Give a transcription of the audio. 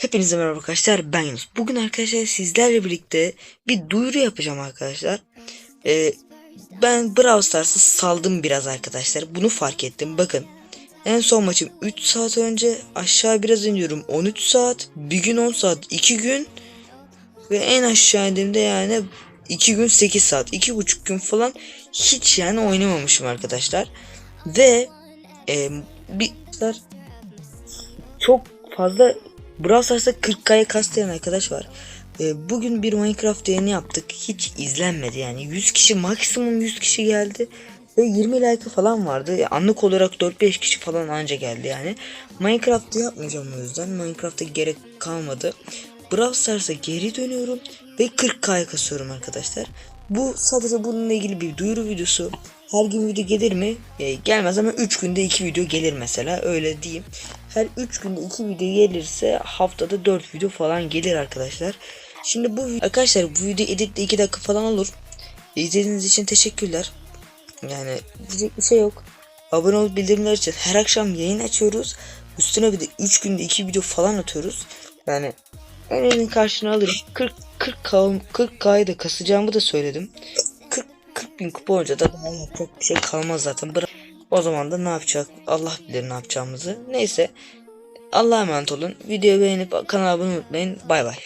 Hepinize merhaba arkadaşlar ben Yunus. Bugün arkadaşlar sizlerle birlikte bir duyuru yapacağım arkadaşlar. Ee, ben Brawl Stars'ı saldım biraz arkadaşlar. Bunu fark ettim. Bakın en son maçım 3 saat önce aşağı biraz iniyorum 13 saat. Bir gün 10 saat 2 gün. Ve en aşağı indiğimde yani 2 gün 8 saat. 2,5 gün falan hiç yani oynamamışım arkadaşlar. Ve e, bir çok fazla Brawl Stars'ta 40k'ya kastlayan arkadaş var. Ee, bugün bir Minecraft yayını yaptık. Hiç izlenmedi yani. 100 kişi maksimum 100 kişi geldi. Ve 20 like falan vardı. Anlık olarak 4-5 kişi falan anca geldi yani. Minecraft'ı yapmayacağım o yüzden. Minecraft'a gerek kalmadı. Brawl Stars'a geri dönüyorum. Ve 40k'ya kasıyorum arkadaşlar. Bu sadece bununla ilgili bir duyuru videosu. Her gün video gelir mi? Gelmez ama 3 günde 2 video gelir mesela öyle diyeyim. Her 3 günde 2 video gelirse haftada 4 video falan gelir arkadaşlar. Şimdi bu arkadaşlar bu video editte 2 dakika falan olur. İzlediğiniz için teşekkürler. Yani diyecek bir şey yok. Abone olup bildirimler için her akşam yayın açıyoruz. Üstüne bir de 3 günde 2 video falan atıyoruz. Yani emeğimin karşını alırım. 40 40 k 40 k'yı da kasacağımı da söyledim. 40 40 bin kupa da daha yapacak bir şey kalmaz zaten. Bırak. O zaman da ne yapacak? Allah bilir ne yapacağımızı. Neyse. Allah'a emanet olun. Videoyu beğenip kanala abone olmayı unutmayın. Bay bay.